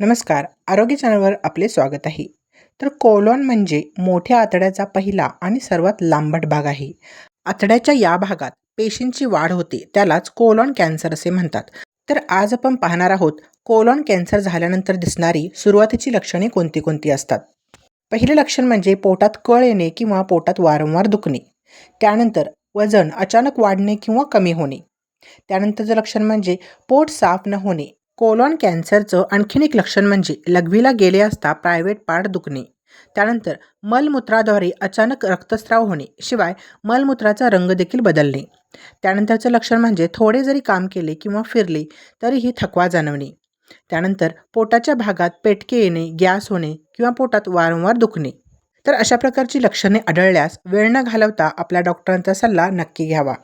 नमस्कार. आरोग्य चॅनलवर आपले स्वागत आहे. तर कोलॉन म्हणजे मोठ्या आतड्याचा पहिला आणि सर्वात लांबट भाग आहे. आतड्याच्या या भागात पेशींची वाढ होते त्यालाच कोलॉन कॅन्सर असे म्हणतात. तर आज आपण पाहणार आहोत कोलॉन कॅन्सर झाल्यानंतर दिसणारी सुरुवातीची लक्षणे कोणती कोणती असतात? पहिले लक्षण म्हणजे पोटात कळ येणे किंवा पोटात वारंवार दुखणे. त्यानंतर वजन अचानक वाढणे किंवा कमी होणे. त्यानंतरचं लक्षण म्हणजे पोट साफ न होणे कोलॉन कॅन्सरचं आणखीन एक लक्षण म्हणजे लघवीला गेले असता प्रायव्हेट पार्ट दुखणे. त्यानंतर मलमूत्राद्वारे अचानक रक्तस्राव होणे शिवाय मलमूत्राचा रंग देखील बदलणे. त्यानंतरचं लक्षण म्हणजे थोडे जरी काम केले किंवा फिरले तरीही थकवा जाणवणे. त्यानंतर पोटाच्या भागात पेटके येणे गॅस होणे किंवा पोटात वारंवार दुखणे. तर अशा प्रकारची लक्षणे आढळल्यास वेळ न घालवता आपल्या डॉक्टरांचा सल्ला नक्की घ्यावा.